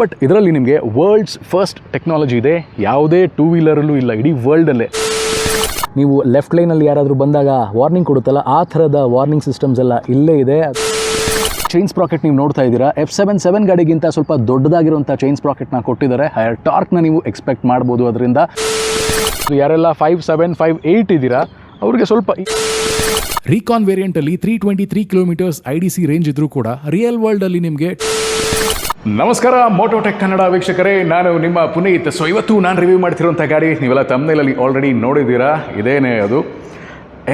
But ಇದರಲ್ಲಿ ನಿಮಗೆ world's first technology ಇದೆ. ಯಾವುದೇ ಟೂ ವೀಲರಲ್ಲೂ ಇಲ್ಲ. ಇಡೀ ವರ್ಲ್ಡಲ್ಲೇ ನೀವು ಲೆಫ್ಟ್ ಲೈನಲ್ಲಿ ಯಾರಾದರೂ ಬಂದಾಗ ವಾರ್ನಿಂಗ್ ಕೊಡುತ್ತಲ್ಲ, ಆ ಥರದ ವಾರ್ನಿಂಗ್ ಸಿಸ್ಟಮ್ಸ್ ಎಲ್ಲ ಇಲ್ಲೇ ಇದೆ. ಚೈನ್ ಸ್ಪ್ರಾಕೆಟ್ ನೀವು ನೋಡ್ತಾ ಇದ್ದೀರಾ? ಎಫ್ ಸೆವೆನ್ ಸೆವೆನ್ ಗಾಡಿಗಿಂತ ಸ್ವಲ್ಪ ದೊಡ್ಡದಾಗಿರುವಂಥ ಚೈನ್ ಸ್ಪ್ರಾಕೆಟ್ನ ಕೊಟ್ಟಿದ್ದಾರೆ. ಹೈಯರ್ ಟಾರ್ಕ್ನ ನೀವು ಎಕ್ಸ್ಪೆಕ್ಟ್ ಮಾಡ್ಬೋದು ಅದರಿಂದ. ಯಾರೆಲ್ಲ ಫೈವ್ ಸೆವೆನ್ ಫೈವ್ ಏಯ್ಟ್ ಇದ್ದೀರಾ, ಅವ್ರಿಗೆ ಸ್ವಲ್ಪ ರೀಕಾನ್ ವೇರಿಯಂಟಲ್ಲಿ three twenty three kilometres I D C range ಇದ್ರೂ ಕೂಡ ರಿಯಲ್ ವರ್ಲ್ಡಲ್ಲಿ ನಿಮಗೆ ನಮಸ್ಕಾರ ಮೋಟೋಟೆಕ್ ಕನ್ನಡ ವೀಕ್ಷಕರೇ. ನಾನು ನಿಮ್ಮ ಪುನೀತ್. ಸೊ ಇವತ್ತು ನಾನು ರಿವ್ಯೂ ಮಾಡ್ತಿರುವಂಥ ಗಾಡಿ, ನೀವೆಲ್ಲ ತಮ್ಮನೇಲಲ್ಲಿ ಆಲ್ರೆಡಿ ನೋಡಿದ್ದೀರಾ? ಇದೇನೇ ಅದು.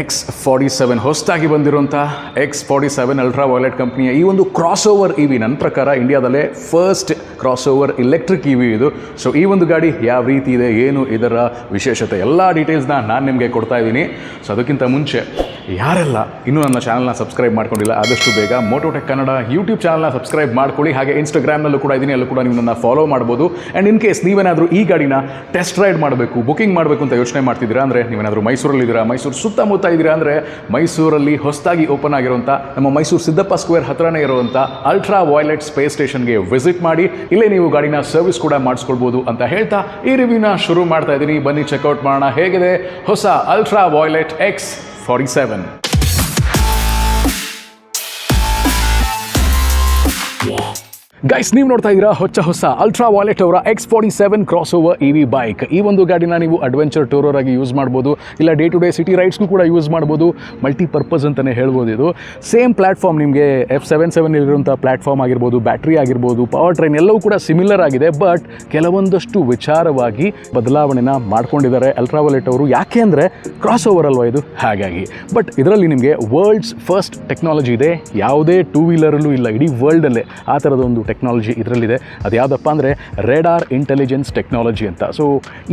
ಎಕ್ಸ್ ಫಾರ್ಟಿ ಸೆವೆನ್ ಹೊಸದಾಗಿ ಬಂದಿರುವಂಥ X forty seven Ultra Violette ಕಂಪ್ನಿಯ ಈ ಒಂದು ಕ್ರಾಸ್ ಓವರ್ ಇ ವಿ ನನ್ನ ಪ್ರಕಾರ ಇಂಡಿಯಾದಲ್ಲೇ first cross over electric E V ಇದು. ಸೊ ಈ ಒಂದು ಗಾಡಿ ಯಾವ ರೀತಿ ಇದೆ, ಏನು ಇದರ ವಿಶೇಷತೆ, ಎಲ್ಲ ಡೀಟೇಲ್ಸ್ನ ನಾನು ನಿಮಗೆ ಕೊಡ್ತಾ ಇದ್ದೀನಿ. ಸೊ ಅದಕ್ಕಿಂತ ಮುಂಚೆ ಯಾರೆಲ್ಲ ಇನ್ನೂ ನನ್ನ ಚಾನಲ್ನ ಸಬ್ಸ್ಕ್ರೈಬ್ ಮಾಡ್ಕೊಂಡಿಲ್ಲ, ಆದಷ್ಟು ಬೇಗ ಮೋಟೋಟೆಕ್ ಕನ್ನಡ ಯೂಟ್ಯೂಬ್ ಚಾನಲ್ನ ಸಬ್ಸ್ಕ್ರೈಬ್ ಮಾಡ್ಕೊಳ್ಳಿ. ಹಾಗೆ ಇನ್ಸ್ಟಾಗ್ರಾಮ್ನಲ್ಲೂ ಕೂಡ ಇದ್ದೀನಿ, ಅಲ್ಲೂ ಕೂಡ ನೀವು ಫಾಲೋ ಮಾಡ್ಬೋದು. ಆ್ಯಂಡ್ ಇನ್ ಕೇಸ್ ನೀವೇನಾದರೂ ಈ ಗಾಡಿನ ಟೆಸ್ಟ್ ರೈಡ್ ಮಾಡಬೇಕು ಬುಕಿಂಗ್ ಮಾಡಬೇಕು ಅಂತ ಯೋಚನೆ ಮಾಡ್ತಿದ್ದೀರಾ, ಅಂದರೆ ನೀವೇನಾದರೂ ಮೈಸೂರಲ್ಲಿದ್ದೀರಾ, ಮೈಸೂರು ಸುತ್ತಮುತ್ತ ಇದ್ದೀರಾ ಅಂದರೆ ಮೈಸೂರಲ್ಲಿ ಹೊಸದಾಗಿ ಓಪನ್ ಆಗಿರುವಂಥ ನಮ್ಮ ಮೈಸೂರು ಸಿದ್ದಪ್ಪ ಸ್ಕ್ವೇರ್ ಹತ್ರನೇ ಇರುವಂಥ ಅಲ್ಟ್ರಾ ವಾಯ್ಲೆಟ್ ಸ್ಪೇಸ್ ಸ್ಟೇಷನ್ಗೆ ವಿಸಿಟ್ ಮಾಡಿ, ಇಲ್ಲೇ ನೀವು ಗಾಡಿನ ಸರ್ವಿಸ್ ಕೂಡ ಮಾಡಿಸ್ಕೊಳ್ಬೋದು ಅಂತ ಹೇಳ್ತಾ ಈ ರಿವ್ಯೂನ ಶುರು ಮಾಡ್ತಾ ಇದ್ದೀನಿ. ಬನ್ನಿ ಚೆಕ್ಔಟ್ ಮಾಡೋಣ. ಹೇಗಿದೆ? ಹೊಸ ultra violet X forty seven guys ನೀವು ನೋಡ್ತಾ ಇದ್ದೀರಾ ಹೊಚ್ಚ ಹೊಸ ಅಲ್ಟ್ರಾ ವಾಲೆಟ್ ಅವರ X forty seven cross over E V bike ಈ ಒಂದು ಗಾಡಿನ ನೀವು ಅಡ್ವೆಂಚರ್ ಟೂರರ್ ಆಗಿ ಯೂಸ್ ಮಾಡ್ಬೋದು, ಇಲ್ಲ ಡೇ ಟು ಡೇ ಸಿಟಿ ರೈಡ್ಸ್ಗೂ ಕೂಡ ಯೂಸ್ ಮಾಡ್ಬೋದು ಮಲ್ಟಿಪರ್ಪಸ್ ಅಂತಲೇ ಹೇಳ್ಬೋದು ಇದು. ಸೇಮ್ ಪ್ಲಾಟ್ಫಾರ್ಮ್ ನಿಮಗೆ ಎಫ್ ಸೆವೆನ್ ಸೆವೆನ್ ಇರುವಂಥ ಪ್ಲಾಟ್ಫಾರ್ಮ್ ಆಗಿರ್ಬೋದು ಬ್ಯಾಟ್ರಿ ಆಗಿರ್ಬೋದು ಪವರ್ ಟ್ರೈನ್ ಎಲ್ಲವೂ ಕೂಡ ಸಿಮಿಲರ್ ಆಗಿದೆ ಬಟ್ ಕೆಲವೊಂದಷ್ಟು ವಿಚಾರವಾಗಿ ಬದಲಾವಣೆನ ಮಾಡ್ಕೊಂಡಿದ್ದಾರೆ ಅಲ್ಟ್ರಾ ವಾಲೆಟ್ ಅವರು. ಯಾಕೆ ಅಂದರೆ ಕ್ರಾಸ್ ಓವರ್ ಅಲ್ವಾ ಇದು? ಹಾಗಾಗಿ. ಬಟ್ ಇದರಲ್ಲಿ ನಿಮಗೆ ವರ್ಲ್ಡ್ಸ್ ಫಸ್ಟ್ ಟೆಕ್ನಾಲಜಿ ಇದೆ. ಯಾವುದೇ ಟೂ ವೀಲರಲ್ಲೂ ಇಲ್ಲ. ಇಡೀ ವರ್ಲ್ಡಲ್ಲೇ ಆ ಥರದ ಒಂದು ಟೆಕ್ನಾಲಜಿ ಇದರಲ್ಲಿದೆ. ಅದು ಯಾವುದಪ್ಪ ಅಂದರೆ ರೇಡಾರ್ ಇಂಟೆಲಿಜೆನ್ಸ್ ಟೆಕ್ನಾಲಜಿ ಅಂತ. ಸೊ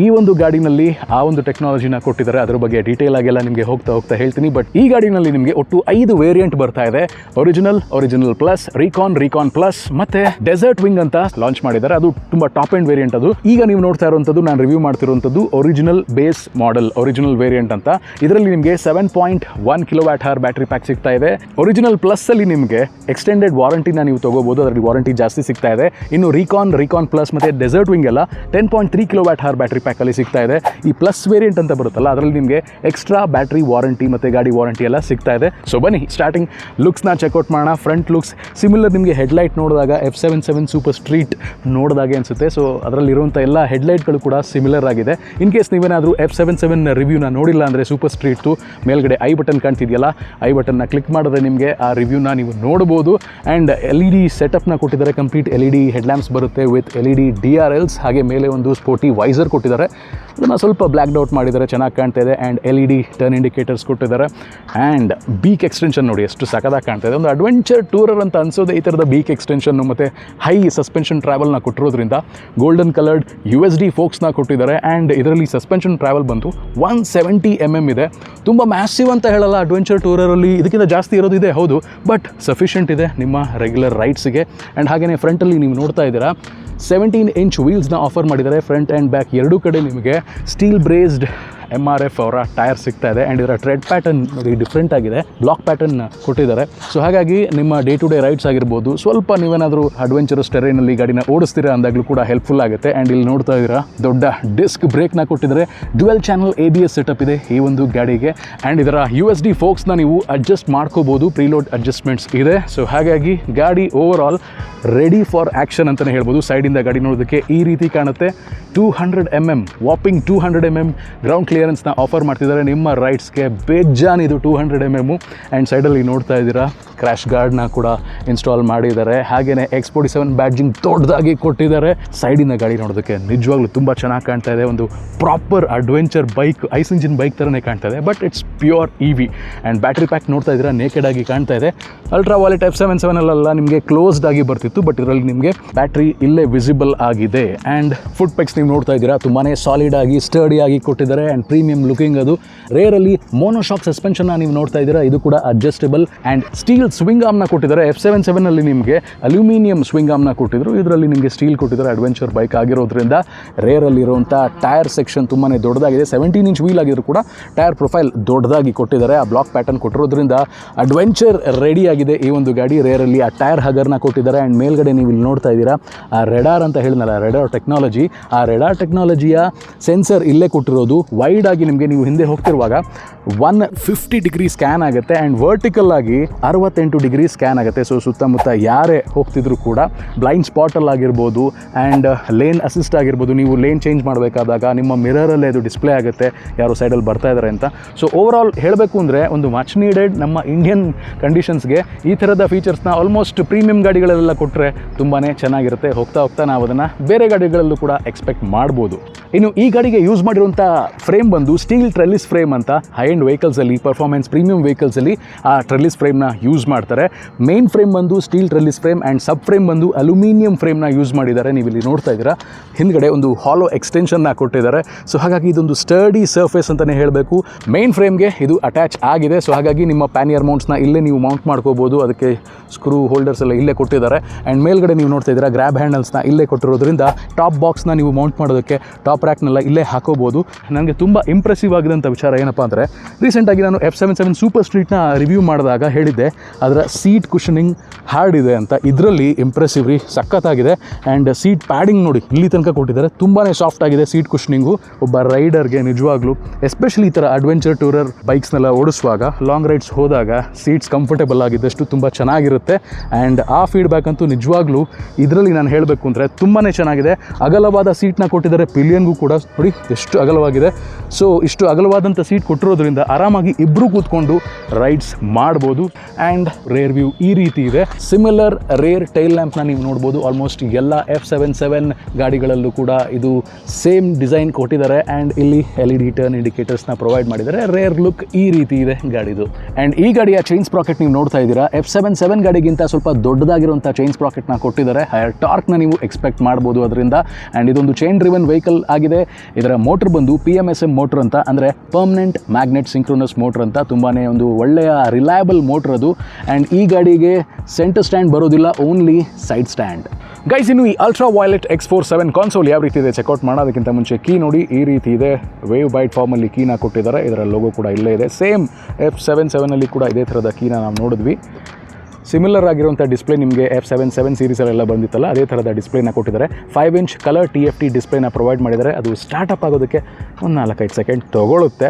ಈ ಒಂದು ಗಾಡಿನಲ್ಲಿ ಆ ಒಂದು ಟೆಕ್ನಾಲಜಿನ ಕೊಟ್ಟಿದ್ದಾರೆ. ಅದ್ರ ಬಗ್ಗೆ ಡೀಟೇಲ್ ಆಗೆಲ್ಲ ನಿಮಗೆ ಹೋಗ್ತಾ ಹೋಗ್ತಾ ಹೇಳ್ತೀನಿ. ಬಟ್ ಈ ಗಾಡಿನಲ್ಲಿ ನಿಮಗೆ ಒಟ್ಟು ಐದು ವೇರಿಯಂಟ್ ಬರ್ತಾ ಇದೆ. Original original plus recon recon plus ಮತ್ತೆ ಡೆಸರ್ಟ್ ವಿಂಗ್ ಅಂತ ಲಾಂಚ್ ಮಾಡಿದ್ದಾರೆ. ಅದು ತುಂಬಾ ಟಾಪ್ ಎಂಡ್ ವೇರಿಯಂಟ್ ಅದು. ಈಗ ನೀವು ನೋಡ್ತಾ ಇರುವಂತದ್ದು ನಾನು review ಮಾಡ್ತಿರುವಂಥದ್ದು original base model original variant ಅಂತ. ಇದರಲ್ಲಿ ನಿಮಗೆ seven point one kilo watt hour battery pack ಸಿಗ್ತಾ ಇದೆ. ಒರಿಜಿನಲ್ ಪ್ಲಸ್ ಅಲ್ಲಿ ನಿಮಗೆ ಎಕ್ಸ್ಟೆಂಡೆಡ್ ವಾರಂಟಿನ ನೀವು ತಗೋಬಹುದು ಅದರಲ್ಲಿ ವಾರಂಟಿ ಜಾಸ್ತಿ ಸಿಗ್ತಾ ಇದೆ. ಇನ್ನು ರೀಕಾನ್ ರೀಕಾನ್ ಪ್ಲಸ್ ಮತ್ತೆ ಡೆಸರ್ಟ್ ವಿಂಗ್ ಎಲ್ಲ ten point three kilo watt hour battery ಪ್ಯಾಕಲ್ಲಿ ಸಿಗ್ತಾ ಇದೆ. ಈ ಪ್ಲಸ್ ವೇರಿಯಂಟ್ ಅಂತ ಬರುತ್ತಲ್ಲ, ಅದರಲ್ಲಿ ನಿಮಗೆ ಎಕ್ಸ್ಟ್ರಾ ಬ್ಯಾಟ್ರಿ ವಾರಂಟಿ ಮತ್ತೆ ಗಾಡಿ ವಾರಂಟಿ ಎಲ್ಲ ಸಿಗ್ತಾ ಇದೆ. ಸೊ ಬನ್ನಿ ಸ್ಟಾರ್ಟಿಂಗ್ ಲುಕ್ಸ್ನ ಚೆಕ್ಔಟ್ ಮಾಡೋಣ. ಫ್ರಂಟ್ ಲುಕ್ಸ್ ಸಿಮಿಲರ್ ನಿಮಗೆ ಹೆಡ್ಲೈಟ್ ನೋಡಿದಾಗ F seven seven super street ನೋಡಿದಾಗೆ ಅನಿಸುತ್ತೆ. ಸೊ ಅದರಲ್ಲಿರುವಂಥ ಎಲ್ಲ ಹೆಡ್ಲೈಟ್ಗಳು ಕೂಡ ಸಿಮಿಲರ್ ಆಗಿದೆ. ಇನ್ ಕೇಸ್ ನೀವೇನಾದರೂ ಎಫ್ ಸೆವೆನ್ ಸೆವೆನ್ ರಿವ್ಯೂನ ನೋಡಿಲ್ಲ ಅಂದರೆ ಸೂಪರ್ ಸ್ಟ್ರೀಟ್ದು ಮೇಲ್ಗಡೆ ಐ ಬಟನ್ ಕಾಣ್ತಿದೆಯಲ್ಲ ಐ ಬಟನ್ನ ಕ್ಲಿಕ್ ಮಾಡಿದ್ರೆ ನಿಮಗೆ ಆ ರಿವ್ಯೂನ ನೀವು ನೋಡ್ಬೋದು. ಆ್ಯಂಡ್ ಎಲ್ ಇ ಡಿ ಸೆಟಪ್ನ ಕೊಟ್ಟಿದ್ದಾರೆ complete L E D headlamps ಬರುತ್ತೆ with L E D D R Ls ಹಾಗೆ ಮೇಲೆ ಒಂದು ಸ್ಪೋರ್ಟಿ ವೈಸರ್ ಕೊಟ್ಟಿದ್ದಾರೆ. ಅದನ್ನು ಸ್ವಲ್ಪ ಬ್ಲ್ಯಾಕ್ ಔಟ್ ಮಾಡಿದ್ದಾರೆ ಚೆನ್ನಾಗಿ ಕಾಣ್ತಾ ಇದೆ. And L E D turn indicators ಕೊಟ್ಟಿದ್ದಾರೆ. ಆ್ಯಂಡ್ ಬೀಕ್ ಎಕ್ಸ್ಟೆನ್ಷನ್ ನೋಡಿ, ಎಷ್ಟು ಸಕದಾಗಿ ಕಾಣ್ತಾ ಇದೆ. ಒಂದು ಅಡ್ವೆಂಚರ್ ಟೂರರ್ ಅಂತ ಅನ್ಸೋದೇ ಈ ಥರದ ಬೀಕ್ ಎಕ್ಸ್ಟೆನ್ಷನ್ನು ಮತ್ತು ಹೈ ಸಸ್ಪೆನ್ಷನ್ ಟ್ರಾವೆಲ್ನ ಕೊಟ್ಟಿರೋದ್ರಿಂದ golden coloured U S D ಫೋಕ್ಸ್ನ ಕೊಟ್ಟಿದ್ದಾರೆ. ಆ್ಯಂಡ್ ಇದರಲ್ಲಿ ಸಸ್ಪೆನ್ಷನ್ ಟ್ರಾವೆಲ್ ಬಂತು ಒನ್ ಸೆವೆಂಟಿ ಎಂ ಎಂ ಇದೆ. ತುಂಬ ಮ್ಯಾಸಿವ್ ಅಂತ ಹೇಳಲ್ಲ ಅಡ್ವೆಂಚರ್ ಟೂರರಲ್ಲಿ ಇದಕ್ಕಿಂತ ಜಾಸ್ತಿ ಇರೋದಿದೆ ಹೌದು. ಬಟ್ ಸಫಿಷಿಯೆಂಟ್ ಇದೆ ನಿಮ್ಮ ರೆಗ್ಯುಲರ್ ರೈಡ್ಸ್ಗೆ ಆ್ಯಂಡ್ ಹಾಗೆಯೇ ಫ್ರಂಟಲ್ಲಿ ನೀವು ನೋಡ್ತಾ ಇದ್ದೀರಾ ಸೆವೆಂಟೀನ್ ಇಂಚ್ ವೀಲ್ಸ್ನ ಆಫರ್ ಮಾಡಿದ್ದಾರೆ. ಫ್ರಂಟ್ ಆ್ಯಂಡ್ ಬ್ಯಾಕ್ ಎರಡೂ ಕಡೆ ನಿಮಗೆ steel braced M R F ಅವರ ಟೈರ್ ಸಿಗ್ತಾ ಇದೆ ಆ್ಯಂಡ್ ಇದರ ಟ್ರೆಡ್ ಪ್ಯಾಟರ್ನ್ ನೋಡಿ ಡಿಫ್ರೆಂಟ್ ಆಗಿದೆ. ಬ್ಲಾಕ್ ಪ್ಯಾಟರ್ನ್ ಕೊಟ್ಟಿದ್ದಾರೆ. ಸೊ ಹಾಗಾಗಿ ನಿಮ್ಮ ಡೇ ಟು ಡೇ ರೈಡ್ಸ್ ಆಗಿರ್ಬೋದು, ಸ್ವಲ್ಪ ನೀವೇನಾದರೂ ಅಡ್ವೆಂಚರಸ್ ಟೆರೈನಲ್ಲಿ ಗಾಡಿನ ಓಡಿಸ್ತೀರಾ ಅಂದಾಗಲೂ ಕೂಡ ಹೆಲ್ಪ್ಫುಲ್ ಆಗುತ್ತೆ. ಆ್ಯಂಡ್ ಇಲ್ಲಿ ನೋಡ್ತಾ ಇದ್ದೀರಾ, ದೊಡ್ಡ ಡಿಸ್ಕ್ ಬ್ರೇಕ್ನ ಕೊಟ್ಟಿದ್ದಾರೆ. Dual channel A B S setup ಇದೆ ಈ ಒಂದು ಗಾಡಿಗೆ. ಆ್ಯಂಡ್ ಇದರ ಯು ಎಸ್ ಡಿ ಫೋಕ್ಸ್ನ ನೀವು ಅಡ್ಜಸ್ಟ್ ಮಾಡ್ಕೋಬೋದು ಪ್ರೀಲೋಡ್ ಅಡ್ಜಸ್ಟ್ಮೆಂಟ್ಸ್ ಇದೆ. ಸೊ ಹಾಗಾಗಿ ಗಾಡಿ over all ready for action ಅಂತಲೇ ಹೇಳ್ಬೋದು ಸೈಡಿಂದ ಗಾಡಿ ನೋಡೋದಕ್ಕೆ ಈ ರೀತಿ ಕಾಣುತ್ತೆ. Two hundred M M whopping two hundred M M ground ಕ್ಲಿಯರೆನ್ಸ್ನ offer ಮಾಡ್ತಿದ್ದಾರೆ. ನಿಮ್ಮ ರೈಡ್ಸ್ಗೆ ಬೇಜಾನ್ ಇದು two hundred M M and ಸೈಡಲ್ಲಿ ನೋಡ್ತಾ ಇದ್ದೀರಾ ಕ್ರ್ಯಾಶ್ ಗಾರ್ಡ್ನ ಕೂಡ ಇನ್ಸ್ಟಾಲ್ ಮಾಡಿದ್ದಾರೆ. ಹಾಗೆಯೇ ಎಕ್ಸ್ ಫೋರ್ಟಿ ಸೆವೆನ್ ಬ್ಯಾಡ್ಜಿಂಗ್ ದೊಡ್ಡದಾಗಿ ಕೊಟ್ಟಿದ್ದಾರೆ. ಸೈಡಿನ ಗಾಡಿ ನೋಡೋದಕ್ಕೆ ನಿಜವಾಗ್ಲೂ ತುಂಬ ಚೆನ್ನಾಗಿ ಕಾಣ್ತಾ ಇದೆ. ಒಂದು proper adventure bike ICE engine bike ಥರನೇ ಕಾಣ್ತಾ ಇದೆ. But it's pure E V and battery pack ನೋಡ್ತಾ ಇದ್ದೀರಾ ನೇಕೆಡ್ ಆಗಿ ಕಾಣ್ತಾ ಇದೆ. ಅಲ್ಟ್ರಾ ವಾಲೆಟ್ ಎಫ್ ಸೆವೆನ್ ಸೆವೆನಲ್ಲೆಲ್ಲ ನಿಮಗೆ ಕ್ಲೋಸ್ಡ್ ಆಗಿ ಬರ್ತಿತ್ತು. ಬಟ್ ಇದರಲ್ಲಿ ನಿಮಗೆ ಬ್ಯಾಟ್ರಿ ಇಲ್ಲೇ ವಿಸಿಬಲ್ ಆಗಿದೆ. ಆ್ಯಂಡ್ ಫುಡ್ ಪೆಕ್ಸ್ ನೀವು ನೋಡ್ತಾ ಇದ್ದೀರಾ ತುಂಬಾ ಸಾಲಿಡ್ ಆಗಿ ಸ್ಟರ್ಡಿ ಆಗಿ ಕೊಟ್ಟಿದ್ದಾರೆ ಆ್ಯಂಡ್ ಪ್ರೀಮಿಯಂ ಲುಕಿಂಗ್ ಅದು. ರೇರಲ್ಲಿ ಮೋನೋಶಾಕ್ ಸಸ್ಪೆನ್ಷನ್ನ ನೀವು ನೋಡ್ತಾ ಇದ್ದೀರಾ, ಇದು ಕೂಡ ಅಡ್ಜಸ್ಟೇಬಲ್ ಆ್ಯಂಡ್ ಸ್ಟೀಲ್ ಸ್ವಿಂಗ್ ಆಮ್ನ ಕೊಟ್ಟಿದ್ದಾರೆ. ಎಫ್ ಸೆವೆನ್ ಸೆವೆನಲ್ಲಿ ನಿಮಗೆ ಅಲ್ಯೂಮಿನಿಯಂ ಸ್ವಿಂಗ್ ಆಮ್ನ ಕೊಟ್ಟಿದ್ರು. ಇದರಲ್ಲಿ ನಿಮಗೆ ಸ್ಟೀಲ್ ಕೊಟ್ಟಿದ್ದಾರೆ ಅಡ್ವೆಂಚರ್ ಬೈಕ್ ಆಗಿರೋದ್ರಿಂದ. ರೇರಲ್ಲಿರುವಂಥ ಟೈರ್ ಸೆಕ್ಷನ್ ತುಂಬಾ ದೊಡ್ಡದಾಗಿದೆ. ಸೆವೆಂಟೀನ್ ಇಂಚ್ ವೀಲ್ ಆಗಿದ್ರು ಕೂಡ ಟೈರ್ ಪ್ರೊಫೈಲ್ ದೊಡ್ಡದಾಗಿ ಕೊಟ್ಟಿದ್ದಾರೆ. ಆ ಬ್ಲಾಕ್ ಪ್ಯಾಟರ್ನ್ ಕೊಟ್ಟಿರೋದ್ರಿಂದ ಅಡ್ವೆಂಚರ್ ರೆಡಿ ಆಗಿದೆ ಈ ಒಂದು ಗಾಡಿ. ರೇರಲ್ಲಿ ಆ ಟೈರ್ ಹಗರ್ನ ಕೊಟ್ಟಿದ್ದಾರೆ. ಆ್ಯಂಡ್ ಮೇಲ್ಗಡೆ ನೀವು ಇಲ್ಲಿ ನೋಡ್ತಾ ಇದ್ದೀರಾ, ಆ ರೆಡಾರ್ ಅಂತ ಹೇಳಿದ್ನಲ್ಲ ರೆಡಾರ್ ಟೆಕ್ನಾಲಜಿ ಆ ರೆಡಾರ್ ಟೆಕ್ನಾಲಜಿಯ ಸೆನ್ಸರ್ ಇಲ್ಲೇ ಕೊಟ್ಟಿರೋದು. ವೈಡ್ ಆಗಿ ನಿಮಗೆ ನೀವು ಹಿಂದೆ ಹೋಗ್ತಿರುವಾಗ ಒನ್ ಫಿಫ್ಟಿ ಡಿಗ್ರಿ ಸ್ಕ್ಯಾನ್ ಆಗುತ್ತೆ ಆ್ಯಂಡ್ ವರ್ಟಿಕಲ್ ಆಗಿ ಅರವತ್ತೆಂಟು ಡಿಗ್ರಿ ಸ್ಕ್ಯಾನ್ ಆಗುತ್ತೆ. ಸೊ ಸುತ್ತಮುತ್ತ ಯಾರೇ ಹೋಗ್ತಿದ್ರು ಕೂಡ ಬ್ಲೈಂಡ್ ಸ್ಪಾಟಲ್ಲಿ ಆಗಿರ್ಬೋದು ಆ್ಯಂಡ್ ಲೇನ್ ಅಸಿಸ್ಟ್ ಆಗಿರ್ಬೋದು. ನೀವು ಲೇನ್ ಚೇಂಜ್ ಮಾಡಬೇಕಾದಾಗ ನಿಮ್ಮ ಮಿರರಲ್ಲೇ ಅದು ಡಿಸ್ಪ್ಲೇ ಆಗುತ್ತೆ. ಯಾರು ಸೈಡಲ್ಲಿ ಬರ್ತಾ ಇದ್ದಾರೆ ಅಂತ. ಸೊ ಓವರ್ ಆಲ್ ಹೇಳಬೇಕು ಅಂದರೆ ಒಂದು ಮಚ್ ನೀಡೆಡ್ ನಮ್ಮ ಇಂಡಿಯನ್ ಕಂಡೀಷನ್ಸ್ಗೆ ಈ ಥರದ ಫೀಚರ್ಸ್ನ ಆಲ್ಮೋಸ್ಟ್ ಪ್ರೀಮಿಯಂ ಗಾಡಿಗಳಲ್ಲೆಲ್ಲ ಕೊಟ್ಟರೆ ತುಂಬಾ ಚೆನ್ನಾಗಿರುತ್ತೆ. ಹೋಗ್ತಾ ಹೋಗ್ತಾ ನಾವು ಅದನ್ನು ಬೇರೆ ಗಾಡಿಗಳಲ್ಲೂ ಕೂಡ ಎಕ್ಸ್ಪೆಕ್ಟ್ ಮಾಡ್ಬೋದು. ಇನ್ನು ಈ ಗಾಡಿಗೆ ಯೂಸ್ ಮಾಡಿರುವಂಥ ಫ್ರೇಮ್ ಬಂದು ಸ್ಟೀಲ್ ಟ್ರೆಲ್ಲಿಸ್ ಫ್ರೇಮ್ ಅಂತ ಹೈ ಎಂಡ್ ವೆಹಿಕಲ್ಸಲ್ಲಿ ಪರ್ಫಾರ್ಮೆನ್ಸ್ ಪ್ರೀಮಿಯಂ ವೆಹಿಕಲ್ಸಲ್ಲಿ ಆ ಟ್ರೆಲ್ಲಿಸ್ ಫ್ರೇಮ್ನ ಯೂಸ್ ಮಾಡ್ತಾರೆ. ಮೇನ್ ಫ್ರೇಮ್ ಬಂದು steel trellis frame and sub frame ಬಂದು ಅಲ್ಯೂಮಿನಿಯಂ ಫ್ರೇಮ್ನ ಯೂಸ್ ಮಾಡಿದ್ದಾರೆ. ನೀವು ಇಲ್ಲಿ ನೋಡ್ತಾ ಇದ್ದೀರಾ. ಹಿಂದ್ಗಡೆ ಒಂದು ಹಾಲೋ ಎಕ್ಸ್ಟೆನ್ಷನ್ನ ಕೊಟ್ಟಿದ್ದಾರೆ. ಸೊ ಹಾಗಾಗಿ ಇದೊಂದು ಸ್ಟರ್ಡಿ ಸರ್ಫೇಸ್ ಅಂತಲೇ ಹೇಳಬೇಕು. ಮೇನ್ ಫ್ರೇಮ್ಗೆ ಇದು ಅಟ್ಯಾಚ್ ಆಗಿದೆ. ಸೊ ಹಾಗಾಗಿ ನಿಮ್ಮ ಪ್ಯಾನಿಯರ್ ಮೌಂಟ್ಸ್ನ ಇಲ್ಲೇ ನೀವು ಮೌಂಟ್ ಮಾಡ್ಕೋಬೋದು. ಅದಕ್ಕೆ ಸ್ಕ್ರೂ ಹೋಲ್ಡರ್ಸ್ ಎಲ್ಲ ಇಲ್ಲೇ ಕೊಟ್ಟಿದ್ದಾರೆ. ಆ್ಯಂಡ್ ಮೇಲ್ಗಡೆ ನೀವು ನೋಡ್ತಾ ಇದ್ದೀರಾ ಗ್ರ್ಯಾಬ್ ಹ್ಯಾಂಡಲ್ಸ್ನ ಇಲ್ಲೇ ಕೊಟ್ಟಿರೋದ್ರಿಂದ ಟಾಪ್ ಬಾಕ್ಸ್ನ ನೀವು ಮೌಂಟ್ ಮಾಡೋದಕ್ಕೆ ಟಾಪ್ ರ್ಯಾಕ್ನೆಲ್ಲ ಇಲ್ಲೇ ಹಾಕೋಬೋದು. ನನಗೆ ತುಂಬ ಇಂಪ್ರೆಸಿವ್ ಆಗಿದಂಥ ವಿಚಾರ ಏನಪ್ಪ ಅಂದರೆ ರೀಸೆಂಟಾಗಿ ನಾನು ಎಫ್ ಸೆವೆನ್ ಸೆವೆನ್ ಸೂಪರ್ ಸ್ಟ್ರೀಟ್ನ ರಿವ್ಯೂ ಮಾಡಿದಾಗ ಹೇಳಿದ್ದೆ, ಅದರ ಸೀಟ್ ಕುಷನಿಂಗ್ ಹಾರ್ಡ್ ಇದೆ ಅಂತ. ಇದರಲ್ಲಿ ಇಂಪ್ರೆಸಿವ್ ರೀ, ಸಖತ್ತಾಗಿದೆ. ಆ್ಯಂಡ್ ಸೀಟ್ ಪ್ಯಾಡಿಂಗ್ ನೋಡಿ, ಇಲ್ಲಿ ತನಕ ಕೊಟ್ಟಿದ್ದಾರೆ. ತುಂಬಾ ಸಾಫ್ಟ್ ಆಗಿದೆ ಸೀಟ್ ಕುಷನಿಂಗು ಒಬ್ಬ ರೈಡರ್ಗೆ ನಿಜವಾಗ್ಲೂ ಎಸ್ಪೆಷಲಿ ಈ ಥರ ಅಡ್ವೆಂಚರ್ ಟೂರರ್ ಬೈಕ್ಸ್ನೆಲ್ಲ ಓಡಿಸುವಾಗ ಲಾಂಗ್ ರೈಡ್ಸ್ ಹೋದಾಗ ಸೀಟ್ಸ್ ಕಂಫರ್ಟೇಬಲ್ ಆಗಿದ್ದಷ್ಟು ತುಂಬ ಚೆನ್ನಾಗಿರುತ್ತೆ. ಆ್ಯಂಡ್ ಆ ಫೀಡ್ಬ್ಯಾಕ್ ಅಂತೂ ನಿಜವಾಗ್ಲೂ ಇದರಲ್ಲಿ ನಾನು ಹೇಳಬೇಕು ಅಂದರೆ ತುಂಬಾ ಚೆನ್ನಾಗಿದೆ. ಅಗಲವಾದ ಸೀಟ್ನ ಕೊಟ್ಟಿದ್ದಾರೆ ಪಿಲಿಯನ್ಗೂ ಕೂಡ ನೋಡಿ ಎಷ್ಟು ಅಗಲವಾಗಿದೆ. ಸೊ ಇಷ್ಟು ಅಗಲವಾದಂಥ ಸೀಟ್ ಕೊಟ್ಟಿರೋದ್ರಿಂದ ಆರಾಮಾಗಿ ಇಬ್ಬರು ಕೂತ್ಕೊಂಡು ರೈಡ್ಸ್ ಮಾಡ್ಬೋದು. ಆ್ಯಂಡ್ ರೇರ್ ವ್ಯೂ ಈ ರೀತಿ ಇದೆ. ಸಿಮಿಲರ್ ರೇರ್ ಟೈಲ್ ಲ್ಯಾಂಪ್ನ ನೀವು ನೋಡ್ಬೋದು. ಆಲ್ಮೋಸ್ಟ್ ಎಲ್ಲ ಎಫ್ ಸೆವೆನ್ ಸೆವೆನ್ ಗಾಡಿಗಳಲ್ಲೂ ಕೂಡ ಇದು ಸೇಮ್ ಡಿಸೈನ್ ಕೊಟ್ಟಿದ್ದಾರೆ. ಆ್ಯಂಡ್ ಇಲ್ಲಿ ಎಲ್ ಇ ಡಿ ಟರ್ನ್ ಇಂಡಿಕೇಟರ್ಸ್ನ ಪ್ರೊವೈಡ್ ಮಾಡಿದ್ದಾರೆ. ರೇರ್ ಲುಕ್ ಈ ರೀತಿ ಇದೆ ಗಾಡಿದು. ಆ್ಯಂಡ್ ಈ ಗಾಡಿಯ ಚೈನ್ಸ್ ಪ್ರಾಕೆಟ್ ನೀವು ನೋಡ್ತಾ ಇದ್ದೀರಾ? ಎಫ್ ಸೆವೆನ್ ಸೆವೆನ್ ಗಾಡಿಗಿಂತ ಸ್ವಲ್ಪ ದೊಡ್ಡದಾಗಿರುವಂಥ ಚೈನ್ ಸ್ಪ್ರಾಕೆಟ್ನ ಕೊಟ್ಟಿದ್ದಾರೆ. ಹೈಯರ್ ಟಾರ್ಕ್ನ ನೀವು ಎಕ್ಸ್ಪೆಕ್ಟ್ ಮಾಡ್ಬೋದು ಅದರಿಂದ. ಆ್ಯಂಡ್ ಇದೊಂದು ಚೈನ್ ಡ್ರಿವನ್ ವೆಹಿಕಲ್ ಆಗಿದೆ. ಇದರ ಮೋಟರ್ ಬಂದು P M S M motor ಅಂತ, ಅಂದರೆ ಪರ್ಮನೆಂಟ್ ಮ್ಯಾಗ್ನೆಟ್ ಸಿಂಕ್ರೋನಸ್ ಮೋಟ್ರ್ ಅಂತ ತುಂಬಾ ಒಂದು ಒಳ್ಳೆಯ ರಿಲಯಬಲ್ ಮೋಟರ್ ಅದು. ಆ್ಯಂಡ್ ಈ ಗಾಡಿಗೆ ಸೆಂಟರ್ ಸ್ಟ್ಯಾಂಡ್ ಬರೋದಿಲ್ಲ ಓನ್ಲಿ ಸೈಡ್ ಸ್ಟ್ಯಾಂಡ್ ಗೈಸ್ ಇನ್ನು ಈ ultra violet X four seven console ಯಾವ ರೀತಿ ಇದೆ ಚೆಕ್ಔಟ್ ಮಾಡೋದಕ್ಕಿಂತ ಮುಂಚೆ ಕೀ ನೋಡಿ. ಈ ರೀತಿ ಇದೆ. ವೇವ್ ಬೈಟ್ ಫಾರ್ಮಲ್ಲಿ ಕೀನ ಕೊಟ್ಟಿದ್ದಾರೆ. ಇದರ ಲೋಗೋ ಕೂಡ ಇಲ್ಲೇ ಇದೆ. ಸೇಮ್ ಎಫ್ ಸೆವೆನ್ ಸೆವೆನಲ್ಲಿ ಕೂಡ ಇದೇ ಥರದ ಕೀನ ನಾವು ನೋಡಿದ್ವಿ. ಸಿಮಿಲರ್ ಆಗಿರುವಂಥ ಡಿಸ್ಪ್ಲೇ ನಿಮಗೆ ಎಫ್ ಸೆವೆನ್ ಸೆವೆನ್ ಸೀರೀಸಲ್ಲೆಲ್ಲ ಬಂದಿತ್ತಲ್ಲ, ಅದೇ ಥರದ ಡಿಸ್ಪ್ಲೇನ ಕೊಟ್ಟಿದ್ದಾರೆ. Five inch colour T F T ಡಿಸ್ಪ್ಲೇನ provide ಮಾಡಿದ್ದಾರೆ. ಅದು ಸ್ಟಾರ್ಟಪ್ ಆಗೋದಕ್ಕೆ ಒಂದು ನಾಲ್ಕೈದು ಸೆಕೆಂಡ್ ತೊಗೊಳುತ್ತೆ.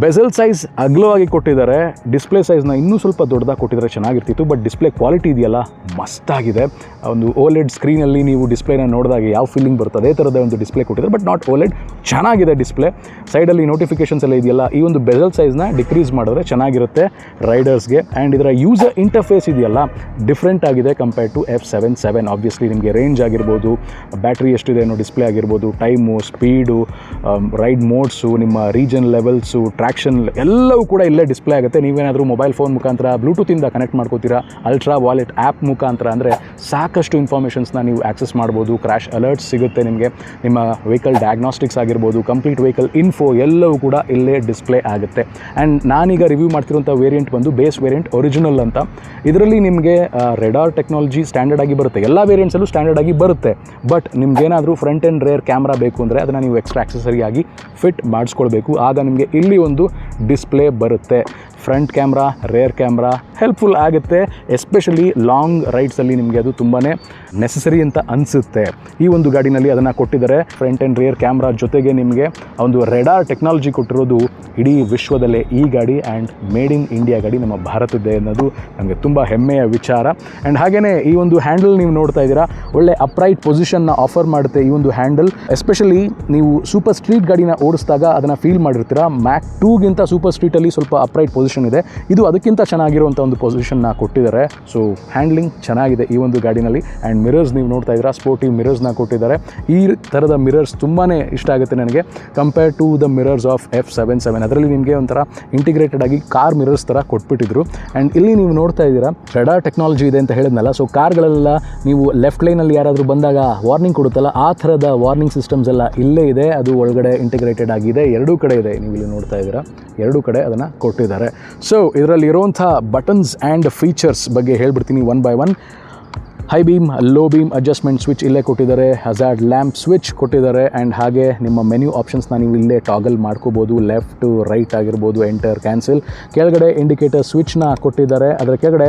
ಬೆಸಲ್ ಸೈಜ್ ಅಗಲವಾಗಿ ಕೊಟ್ಟಿದ್ದಾರೆ. ಡಿಸ್ಪ್ಲೇ ಸೈಜ್ನ ಇನ್ನೂ ಸ್ವಲ್ಪ ದೊಡ್ಡದಾಗಿ ಕೊಟ್ಟಿದ್ದಾರೆ, ಚೆನ್ನಾಗಿರ್ತಿತ್ತು ಬಟ್ ಡಿಸ್ಪ್ಲೇ ಕ್ವಾಲಿಟಿ ಇದೆಯಲ್ಲ ಮಸ್ತಾಗಿದೆ ಒಂದು ಓಲೆಡ್ ಸ್ಕ್ರೀನಲ್ಲಿ ನೀವು ಡಿಸ್ಪ್ಲೇನ ನೋಡಿದಾಗ ಯಾವ ಫೀಲಿಂಗ್ ಬರುತ್ತೆ ಅದೇ ಥರದ ಒಂದು ಡಿಸ್ಪ್ಲೇ ಕೊಟ್ಟಿದ್ದಾರೆ ಬಟ್ ನಾಟ್ ಓಲೆಡ್ ಚೆನ್ನಾಗಿದೆ ಡಿಸ್ಪ್ಲೇ ಸೈಡಲ್ಲಿ ನೋಟಿಫಿಕೇಷನ್ಸ್ ಎಲ್ಲ ಇದೆಯಲ್ಲ, ಈ ಒಂದು ಬೆಸಲ್ ಸೈಜ್ನ ಡಿಕ್ರೀಸ್ ಮಾಡಿದ್ರೆ ಚೆನ್ನಾಗಿರುತ್ತೆ ರೈಡರ್ಸ್ಗೆ ಆ್ಯಂಡ್ ಇದರ ಯೂಸರ್ ಇಂಟರ್ಫೇಸ್ ಇದೆಯಲ್ಲ ಡಿಫ್ರೆಂಟ್ ಆಗಿದೆ compare to F seven seven obviously ನಿಮಗೆ ರೇಂಜ್ ಆಗಿರ್ಬೋದು ಬ್ಯಾಟ್ರಿ ಎಷ್ಟಿದೆ ಅನ್ನೋ ಡಿಸ್ಪ್ಲೇ ಆಗಿರ್ಬೋದು ಟೈಮು ಸ್ಪೀಡು ರೈಡ್ ಮೋಡ್ಸು ನಿಮ್ಮ ರೀಜನ್ ಲೆವೆಲ್ಸು ಟ್ರ್ಯಾಕ್ಷನ್ ಎಲ್ಲವೂ ಕೂಡ ಇಲ್ಲೇ ಡಿಸ್ಪ್ಲೇ ಆಗುತ್ತೆ. ನೀವೇನಾದರೂ ಮೊಬೈಲ್ ಫೋನ್ ಮುಖಾಂತರ ಬ್ಲೂಟೂತಿಂದ ಕನೆಕ್ಟ್ ಮಾಡ್ಕೋತೀರಾ ಅಲ್ಟ್ರಾ ವಾಲೆಟ್ ಆ್ಯಪ್ ಮುಖಾಂತರ ಅಂದರೆ ಸಾಕಷ್ಟು ಇನ್ಫಾರ್ಮೇಷನ್ಸ್ನ ನೀವು ಆಕ್ಸೆಸ್ ಮಾಡ್ಬೋದು. ಕ್ರ್ಯಾಶ್ ಅಲರ್ಟ್ಸ್ ಸಿಗುತ್ತೆ ನಿಮಗೆ. ನಿಮ್ಮ ವೆಹಿಕಲ್ ಡಯಾಗ್ನಾಸ್ಟಿಕ್ಸ್ ಆಗಿರ್ಬೋದು ಕಂಪ್ಲೀಟ್ ವೆಹಿಕಲ್ ಇನ್ಫೋ ಎಲ್ಲವೂ ಕೂಡ ಇಲ್ಲೇ ಡಿಸ್ಪ್ಲೇ ಆಗುತ್ತೆ. ಆ್ಯಂಡ್ ನಾನೀಗ ರಿವ್ಯೂ ಮಾಡ್ತಿರೋಂಥ ವೇರಿಯಂಟ್ ಬಂದು ಬೇಸ್ ವೇರಿಯಂಟ್ ಒರಿಜಿನಲ್ ಅಂತ. ಇದರಲ್ಲಿ ನಿಮಗೆ ರೆಡಾರ್ ಟೆಕ್ನಾಲಜಿ ಸ್ಟ್ಯಾಂಡರ್ಡ್ ಆಗಿ ಬರುತ್ತೆ. ಎಲ್ಲ ವೇರಿಯಂಟ್ಸಲ್ಲೂ ಸ್ಟ್ಯಾಂಡರ್ಡ್ ಆಗಿ ಬರುತ್ತೆ. ಬಟ್ ನಿಮ್ಗೇನಾದರೂ ಫ್ರಂಟ್ ಆ್ಯಂಡ್ ರೇರ್ ಕ್ಯಾಮ್ರಾ ಬೇಕು ಅಂದರೆ ಅದನ್ನು ನೀವು ಎಕ್ಸ್ಟ್ರಾ ಆಕ್ಸೆಸರಿ ಆಗಿ ಫಿಟ್ ಮಾಡಿಸ್ಕೊಳ್ಬೇಕು. ಆಗ ನಿಮಗೆ ಇಲ್ಲಿ ಒಂದು ಡಿಸ್ಪ್ಲೇ ಬರುತ್ತೆ. Front camera rear camera helpful ಆಗುತ್ತೆ ಎಸ್ಪೆಷಲಿ ಲಾಂಗ್ ರೈಡ್ಸಲ್ಲಿ ನಿಮಗೆ ಅದು ತುಂಬಾ ನೆಸಸರಿ ಅಂತ ಅನಿಸುತ್ತೆ. ಈ ಒಂದು ಗಾಡಿನಲ್ಲಿ ಅದನ್ನು ಕೊಟ್ಟಿದ್ದಾರೆ. ಫ್ರಂಟ್ ಆ್ಯಂಡ್ ರೇರ್ ಕ್ಯಾಮ್ರಾ ಜೊತೆಗೆ ನಿಮಗೆ ಒಂದು ರೆಡಾರ್ ಟೆಕ್ನಾಲಜಿ ಕೊಟ್ಟಿರೋದು ಇಡೀ ವಿಶ್ವದಲ್ಲೇ ಈ ಗಾಡಿ ಆ್ಯಂಡ್ ಮೇಡ್ ಇನ್ ಇಂಡಿಯಾ ಗಾಡಿ ನಮ್ಮ ಭಾರತದ್ದೇ ಅನ್ನೋದು ನಮಗೆ ತುಂಬ ಹೆಮ್ಮೆಯ ವಿಚಾರ. ಆ್ಯಂಡ್ ಹಾಗೆಯೇ ಈ ಒಂದು ಹ್ಯಾಂಡಲ್ ನೀವು ನೋಡ್ತಾ ಇದ್ದೀರಾ, ಒಳ್ಳೆ ಅಪ್ರೈಟ್ ಪೊಸಿಷನ್ನ ಆಫರ್ ಮಾಡುತ್ತೆ ಈ ಒಂದು ಹ್ಯಾಂಡಲ್ ಎಸ್ಪೆಷಲಿ ನೀವು ಸೂಪರ್ ಸ್ಟ್ರೀಟ್ ಗಾಡಿನ ಓಡಿಸಿದಾಗ ಅದನ್ನು ಫೀಲ್ ಮಾಡಿರ್ತೀರಾ. ಮ್ಯಾಕ್ ಟೂಗಿಂತ ಸೂಪರ್ ಸ್ಟ್ರೀಟಲ್ಲಿ ಸ್ವಲ್ಪ ಅಪ್ರೈಟ್ ಪೊಸಿಷನ್ ಪೊಸಿಷನ್ ಇದೆ. ಇದು ಅದಕ್ಕಿಂತ ಚೆನ್ನಾಗಿರುವಂಥ ಒಂದು ಪೊಸಿಷನ್ನ ಕೊಟ್ಟಿದ್ದಾರೆ. ಸೊ ಹ್ಯಾಂಡ್ಲಿಂಗ್ ಚೆನ್ನಾಗಿದೆ ಈ ಒಂದು ಗಾಡಿನಲ್ಲಿ. ಆ್ಯಂಡ್ ಮಿರರ್ಸ್ ನೀವು ನೋಡ್ತಾ ಇದ್ದೀರಾ ಸ್ಪೋರ್ಟಿವ್ ಮಿರರ್ಸ್ನ ಕೊಟ್ಟಿದ್ದಾರೆ. ಈ ಥರದ ಮಿರರ್ಸ್ ತುಂಬಾ ಇಷ್ಟ ಆಗುತ್ತೆ ನನಗೆ. Compare to the mirrors of F seven seven ಅದರಲ್ಲಿ ನಿಮಗೆ ಒಂಥರ ಇಂಟಿಗ್ರೇಟೆಡ್ ಆಗಿ ಕಾರ್ ಮಿರರ್ಸ್ ಥರ ಕೊಟ್ಬಿಟ್ಟಿದ್ರು. ಆ್ಯಂಡ್ ಇಲ್ಲಿ ನೀವು ನೋಡ್ತಾ ಇದ್ದೀರಾ ರೆಡಾರ್ ಟೆಕ್ನಾಲಜಿ ಇದೆ ಅಂತ ಹೇಳಿದ್ನಲ್ಲ. ಸೊ ಕಾರ್ಗಳೆಲ್ಲ ನೀವು ಲೆಫ್ಟ್ ಲೈನಲ್ಲಿ ಯಾರಾದರೂ ಬಂದಾಗ ವಾರ್ನಿಂಗ್ ಕೊಡುತ್ತಲ್ಲ, ಆ ಥರದ ವಾರ್ನಿಂಗ್ ಸಿಸ್ಟಮ್ಸ್ ಎಲ್ಲ ಇಲ್ಲೇ ಇದೆ. ಅದು ಒಳಗಡೆ ಇಂಟಿಗ್ರೇಟೆಡ್ ಆಗಿದೆ. ಎರಡೂ ಕಡೆ ಇದೆ. ನೀವು ಇಲ್ಲಿ ನೋಡ್ತಾ ಇದ್ದೀರಾ, ಎರಡೂ ಕಡೆ ಅದನ್ನು ಕೊಟ್ಟಿದ್ದಾರೆ. ಸೊ ಇದರಲ್ಲಿ ಇರುವಂಥ ಬಟನ್ಸ್ ಆ್ಯಂಡ್ ಫೀಚರ್ಸ್ ಬಗ್ಗೆ ಹೇಳ್ಬಿಡ್ತೀನಿ one by one high beam low beam adjustment switch ಇಲ್ಲೇ ಕೊಟ್ಟಿದ್ದಾರೆ. ಹಜಾರ್ಡ್ ಲ್ಯಾಂಪ್ ಸ್ವಿಚ್ ಕೊಟ್ಟಿದ್ದಾರೆ. ಆ್ಯಂಡ್ ಹಾಗೆ ನಿಮ್ಮ ಮೆನ್ಯೂ ಆಪ್ಷನ್ಸ್ನ ನೀವು ಇಲ್ಲೇ ಟಾಗಲ್ ಮಾಡ್ಕೋಬೋದು. ಲೆಫ್ಟು ರೈಟ್ ಆಗಿರ್ಬೋದು. ಎಂಟರ್ ಕ್ಯಾನ್ಸಲ್ ಕೆಳಗಡೆ ಇಂಡಿಕೇಟರ್ ಸ್ವಿಚ್ನ ಕೊಟ್ಟಿದ್ದಾರೆ. ಅದರ ಕೆಳಗಡೆ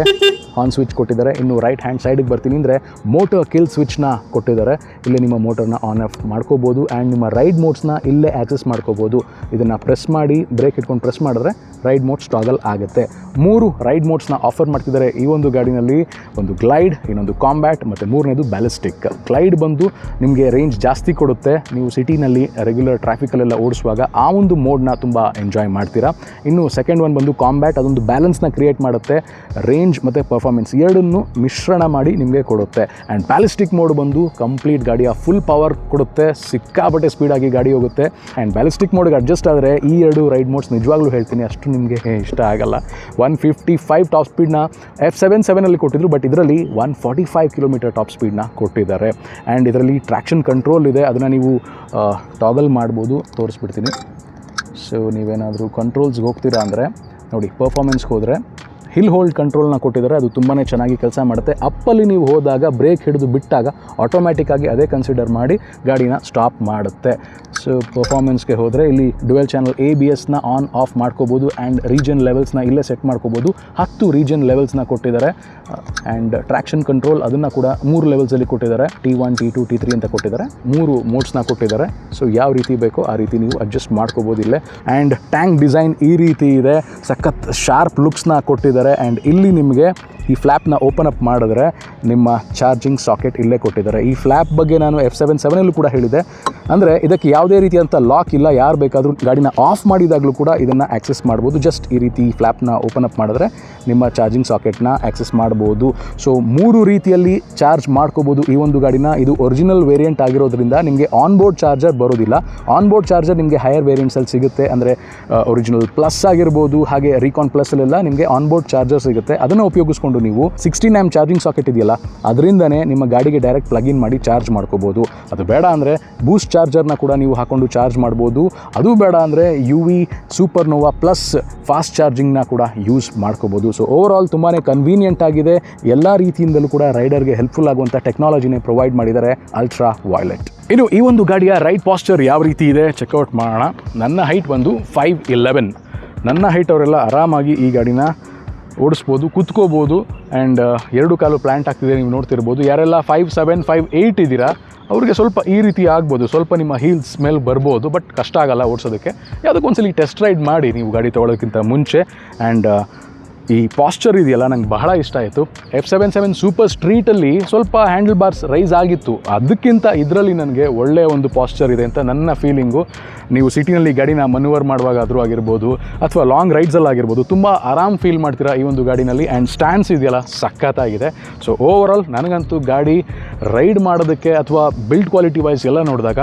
ಆನ್ ಸ್ವಿಚ್ ಕೊಟ್ಟಿದ್ದಾರೆ. ಇನ್ನು ರೈಟ್ ಹ್ಯಾಂಡ್ ಸೈಡಿಗೆ ಬರ್ತೀನಿ ಅಂದರೆ ಮೋಟರ್ ಕಿಲ್ ಸ್ವಿಚ್ನ ಕೊಟ್ಟಿದ್ದಾರೆ. ಇಲ್ಲಿ ನಿಮ್ಮ ಮೋಟರ್ನ ಆನ್ ಆಫ್ ಮಾಡ್ಕೋಬೋದು. ಆ್ಯಂಡ್ ನಿಮ್ಮ ರೈಡ್ ಮೋಡ್ಸ್ನ ಇಲ್ಲೇ ಆಕ್ಸೆಸ್ ಮಾಡ್ಕೋಬೋದು. ಇದನ್ನು ಪ್ರೆಸ್ ಮಾಡಿ ಬ್ರೇಕ್ ಇಟ್ಕೊಂಡು ಪ್ರೆಸ್ ಮಾಡಿದ್ರೆ ರೈಡ್ ಮೋಡ್ಸ್ ಟಾಗಲ್ ಆಗುತ್ತೆ. ಮೂರು ರೈಡ್ ಮೋಡ್ಸ್ನ ಆಫರ್ ಮಾಡ್ತಿದ್ದಾರೆ ಈ ಒಂದು ಗಾಡಿನಲ್ಲಿ. ಒಂದು ಗ್ಲೈಡ್ ಇನ್ನೊಂದು ಕಾಂಬ್ಯಾಟ್ ಮತ್ತು ಮೂರನೇದು ಬ್ಯಾಲಿಸ್ಟಿಕ್ ಕ್ಲೈಡ್ ಬಂದು ನಿಮಗೆ ರೇಂಜ್ ಜಾಸ್ತಿ ಕೊಡುತ್ತೆ. ನೀವು ಸಿಟಿನಲ್ಲಿ ರೆಗ್ಯುಲರ್ ಟ್ರಾಫಿಕಲ್ಲೆಲ್ಲ ಓಡಿಸುವಾಗ ಆ ಒಂದು ಮೋಡ್ನ ತುಂಬ ಎಂಜಾಯ್ ಮಾಡ್ತೀರಾ. ಇನ್ನು ಸೆಕೆಂಡ್ ಒನ್ ಬಂದು ಕಾಂಬ್ಯಾಟ್ ಅದೊಂದು ಬ್ಯಾಲೆನ್ಸ್ನ ಕ್ರಿಯೇಟ್ ಮಾಡುತ್ತೆ. ರೇಂಜ್ ಮತ್ತು ಪರ್ಫಾರ್ಮೆನ್ಸ್ ಎರಡನ್ನು ಮಿಶ್ರಣ ಮಾಡಿ ನಿಮಗೆ ಕೊಡುತ್ತೆ. ಆ್ಯಂಡ್ ಬ್ಯಾಲಿಸ್ಟಿಕ್ ಮೋಡ್ ಬಂದು ಕಂಪ್ಲೀಟ್ ಗಾಡಿಯ ಫುಲ್ ಪವರ್ ಕೊಡುತ್ತೆ. ಸಿಕ್ಕಾಪಟ್ಟೆ ಸ್ಪೀಡಾಗಿ ಗಾಡಿ ಹೋಗುತ್ತೆ. ಆ್ಯಂಡ್ ಬ್ಯಾಲಿಸ್ಟಿಕ್ ಮೋಡ್ಗೆ ಅಡ್ಜಸ್ಟ್ ಆದರೆ ಈ ಎರಡು ರೈಡ್ ಮೋಡ್ಸ್ ನಿಜವಾಗ್ಲೂ ಹೇಳ್ತೀನಿ, ಅಷ್ಟು ನಿಮಗೆ ಇಷ್ಟ ಆಗಲ್ಲ. ಒನ್ ಫಿಫ್ಟಿ ಫೈವ್ ಟಾಪ್ ಸ್ಪೀಡ್ನ ಎಫ್ ಸೆವೆನ್ ಸೆವೆನಲ್ಲಿ ಕೊಟ್ಟಿದ್ರು ಬಟ್ ಇದರಲ್ಲಿ one forty five kilometre top ಸ್ಪೀಡ್ನ ಕೊಟ್ಟಿದ್ದಾರೆ. ಆ್ಯಂಡ್ ಇದರಲ್ಲಿ ಟ್ರ್ಯಾಕ್ಷನ್ ಕಂಟ್ರೋಲ್ ಇದೆ. ಅದನ್ನು ನೀವು ಟಾಗಲ್ ಮಾಡ್ಬೋದು. ತೋರಿಸ್ಬಿಡ್ತೀನಿ. ಸೊ ನೀವೇನಾದರೂ ಕಂಟ್ರೋಲ್ಸ್ಗೆ ಹೋಗ್ತೀರಾ ಅಂದರೆ, ನೋಡಿ ಪರ್ಫಾರ್ಮೆನ್ಸ್ಗೆ ಹೋದರೆ ಹಿಲ್ ಹೋಲ್ಡ್ ಕಂಟ್ರೋಲ್ನ ಕೊಟ್ಟಿದ್ದಾರೆ. ಅದು ತುಂಬಾ ಚೆನ್ನಾಗಿ ಕೆಲಸ ಮಾಡುತ್ತೆ. ಅಪ್ಪಲ್ಲಿ ನೀವು ಹೋದಾಗ ಬ್ರೇಕ್ ಹಿಡಿದು ಬಿಟ್ಟಾಗ ಆಟೋಮ್ಯಾಟಿಕ್ಕಾಗಿ ಅದೇ ಕನ್ಸಿಡರ್ ಮಾಡಿ ಗಾಡಿನ ಸ್ಟಾಪ್ ಮಾಡುತ್ತೆ. ಪರ್ಫಾರ್ಮೆನ್ಸ್ಗೆ ಹೋದರೆ ಇಲ್ಲಿ ಡುವೆಲ್ ಚಾನಲ್ ಎ ಬಿ ಎಸ್ನ ಆನ್ ಆಫ್ ಮಾಡ್ಕೋಬೋದು ಆ್ಯಂಡ್ ರೀಜನ್ ಲೆವೆಲ್ಸ್ನ ಇಲ್ಲೇ ಸೆಟ್ ಮಾಡ್ಕೋಬೋದು. ಹತ್ತು ರೀಜನ್ ಲೆವೆಲ್ಸ್ನ ಕೊಟ್ಟಿದ್ದಾರೆ. ಆ್ಯಂಡ್ ಟ್ರ್ಯಾಕ್ಷನ್ ಕಂಟ್ರೋಲ್ ಅದನ್ನು ಕೂಡ ಮೂರು ಲೆವೆಲ್ಸಲ್ಲಿ ಕೊಟ್ಟಿದ್ದಾರೆ. T one T two T three ಅಂತ ಕೊಟ್ಟಿದ್ದಾರೆ. ಮೂರು ಮೋಡ್ಸ್ನ ಕೊಟ್ಟಿದ್ದಾರೆ. ಸೊ ಯಾವ ರೀತಿ ಬೇಕೋ ಆ ರೀತಿ ನೀವು ಅಡ್ಜಸ್ಟ್ ಮಾಡ್ಕೋಬೋದು ಇಲ್ಲೇ. ಆ್ಯಂಡ್ ಟ್ಯಾಂಕ್ ಡಿಸೈನ್ ಈ ರೀತಿ ಇದೆ. ಸಖತ್ ಶಾರ್ಪ್ ಲುಕ್ಸ್ನ ಕೊಟ್ಟಿದ್ದಾರೆ. ಆ್ಯಂಡ್ ಇಲ್ಲಿ ನಿಮಗೆ ಈ ಫ್ಲ್ಯಾಪ್ನ ಓಪನ್ ಅಪ್ ಮಾಡಿದ್ರೆ ನಿಮ್ಮ ಚಾರ್ಜಿಂಗ್ ಸಾಕೆಟ್ ಇಲ್ಲೇ ಕೊಟ್ಟಿದ್ದಾರೆ. ಈ ಫ್ಲ್ಯಾಪ್ ಬಗ್ಗೆ ನಾನು ಎಫ್ ಸೆವೆನ್ ಸೆವೆನಲ್ಲೂ ಕೂಡ ಹೇಳಿದೆ ಅಂದರೆ ಇದಕ್ಕೆ ಯಾವುದೇ ರೀತಿಯಂಥ ಲಾಕ್ ಇಲ್ಲ, ಯಾರು ಬೇಕಾದರೂ ಗಾಡಿನ ಆಫ್ ಮಾಡಿದಾಗಲೂ ಕೂಡ ಇದನ್ನು ಆಕ್ಸೆಸ್ ಮಾಡ್ಬೋದು. ಜಸ್ಟ್ ಈ ರೀತಿ ಫ್ಲ್ಯಾಪ್ನ ಓಪನ್ ಅಪ್ ಮಾಡಿದ್ರೆ ನಿಮ್ಮ ಚಾರ್ಜಿಂಗ್ ಸಾಕೆಟ್ನ ಆಕ್ಸೆಸ್ ಮಾಡ್ಬೋದು. ಸೊ, ಮೂರು ರೀತಿಯಲ್ಲಿ ಚಾರ್ಜ್ ಮಾಡ್ಕೋಬೋದು ಈ ಒಂದು ಗಾಡಿನ. ಇದು ಒರಿಜಿನಲ್ ವೇರಿಯಂಟ್ ಆಗಿರೋದ್ರಿಂದ ನಿಮಗೆ ಆನ್ ಬೋರ್ಡ್ ಚಾರ್ಜರ್ ಬರೋದಿಲ್ಲ. ಆನ್ ಬೋರ್ಡ್ ಚಾರ್ಜರ್ ನಿಮಗೆ ಹೈಯರ್ ವೇರಿಯಂಟ್ಸಲ್ಲಿ ಸಿಗುತ್ತೆ. ಅಂದರೆ ಒರಿಜಿನಲ್ ಪ್ಲಸ್ ಆಗಿರ್ಬೋದು, ಹಾಗೆ ರೀಕಾನ್ ಪ್ಲಸ್ಸಲ್ಲೆಲ್ಲ ನಿಮಗೆ ಆನ್ ಬೋರ್ಡ್ ಚಾರ್ಜರ್ ಸಿಗುತ್ತೆ. ಅದನ್ನು ಉಪಯೋಗಿಸ್ಕೊಂಡು ನೀವು ಸಿಕ್ಸ್ಟೀನ್ ಆ್ಯಮ್ ಚಾರ್ಜಿಂಗ್ ಸಾಕೆಟ್ ಇದೆಯಲ್ಲ, ಅದರಿಂದನೇ ನಿಮ್ಮ ಗಾಡಿಗೆ ಡೈರೆಕ್ಟ್ ಇನ್ ಮಾಡಿ ಚಾರ್ಜ್ ಮಾಡ್ಕೋಬೋದು. ಅದು ಬೇಡ ಅಂದರೆ ಬೂಸ್ಟ್ ಚಾರ್ಜರ್ನ ಕೂಡ ನೀವು ಹಾಕೊಂಡು ಚಾರ್ಜ್ ಮಾಡ್ಬೋದು. ಅದು ಬೇಡ ಅಂದರೆ U V supernova plus fast ಚಾರ್ಜಿಂಗ್ನ ಕೂಡ ಯೂಸ್ ಮಾಡ್ಕೋಬೋದು. ಸೊ ಓವರ್ ಆಲ್ ತುಂಬಾ ಕನ್ವೀನಿಯೆಂಟ್ ಆಗಿದೆ. ಎಲ್ಲ ರೀತಿಯಿಂದಲೂ ಕೂಡ ರೈಡರ್ಗೆ ಹೆಲ್ಪ್ಫುಲ್ ಆಗುವಂಥ ಟೆಕ್ನಾಲಜಿನೇ ಪ್ರೊವೈಡ್ ಮಾಡಿದ್ದಾರೆ ಅಲ್ಟ್ರಾ ವಾಯ್ಲೆಟ್ ಇನ್ನು ಈ ಒಂದು ಗಾಡಿಯ ರೈಟ್ ಪಾಸ್ಚರ್ ಯಾವ ರೀತಿ ಇದೆ? ಚೆಕ್ಔಟ್ ಮಾಡೋಣ. ನನ್ನ ಹೈಟ್ ಬಂದು ಫೈವ್ ಇಲೆವೆನ್ ನನ್ನ ಹೈಟ್ ಅವರೆಲ್ಲ ಆರಾಮಾಗಿ ಈ ಗಾಡಿನ ಓಡಿಸ್ಬೋದು, ಕುತ್ಕೋಬೋದು ಆ್ಯಂಡ್ ಎರಡು ಕಾಲು ಪ್ಲ್ಯಾಂಟ್ ಆಗ್ತಿದೆ, ನೀವು ನೋಡ್ತಿರ್ಬೋದು. ಯಾರೆಲ್ಲ ಫೈವ್ ಸೆವೆನ್ ಫೈವ್ ಏಯ್ಟ್ ಇದ್ದೀರಾ, ಅವ್ರಿಗೆ ಸ್ವಲ್ಪ ಈ ರೀತಿ ಆಗ್ಬೋದು. ಸ್ವಲ್ಪ ನಿಮ್ಮ ಹೀಲ್ಸ್ ಸ್ಮೆಲ್ ಬರ್ಬೋದು ಬಟ್ ಕಷ್ಟ ಆಗಲ್ಲ ಓಡಿಸೋದಕ್ಕೆ. ಯಾವುದಕ್ಕೊಂದ್ಸಲಿ ಟೆಸ್ಟ್ ರೈಡ್ ಮಾಡಿ ನೀವು ಗಾಡಿ ತೊಗೊಳೋದಕ್ಕಿಂತ ಮುಂಚೆ ಆ್ಯಂಡ್ ಈ ಪಾಶ್ಚರ್ ಇದೆಯಲ್ಲ, ನಂಗೆ ಬಹಳ ಇಷ್ಟ ಆಯಿತು. ಎಫ್ ಸೆವೆನ್ ಸೆವೆನ್ ಸೂಪರ್ ಸ್ಟ್ರೀಟಲ್ಲಿ ಸ್ವಲ್ಪ ಹ್ಯಾಂಡಲ್ ಬಾರ್ಸ್ ರೈಸ್ ಆಗಿತ್ತು. ಅದಕ್ಕಿಂತ ಇದರಲ್ಲಿ ನನಗೆ ಒಳ್ಳೆಯ ಒಂದು ಪಾಶ್ಚರ್ ಇದೆ ಅಂತ ನನ್ನ ಫೀಲಿಂಗು ನೀವು ಸಿಟಿನಲ್ಲಿ ಗಾಡಿನ ಮನ್ಯೂವರ್ ಮಾಡುವಾಗಾದರೂ ಆಗಿರ್ಬೋದು, ಅಥವಾ ಲಾಂಗ್ ರೈಡ್ಸಲ್ಲಿ ಆಗಿರ್ಬೋದು, ತುಂಬ ಆರಾಮ್ ಫೀಲ್ ಮಾಡ್ತೀರಾ ಈ ಒಂದು ಗಾಡಿನಲ್ಲಿ. ಆ್ಯಂಡ್ ಸ್ಟ್ಯಾಂಡ್ಸ್ ಇದೆಯಲ್ಲ, ಸಖತ್ತಾಗಿದೆ. ಸೊ ಓವರ್ ಆಲ್ ನನಗಂತೂ ಗಾಡಿ ರೈಡ್ ಮಾಡೋದಕ್ಕೆ ಅಥವಾ ಬಿಲ್ಡ್ ಕ್ವಾಲಿಟಿ ವೈಸ್ ಎಲ್ಲ ನೋಡಿದಾಗ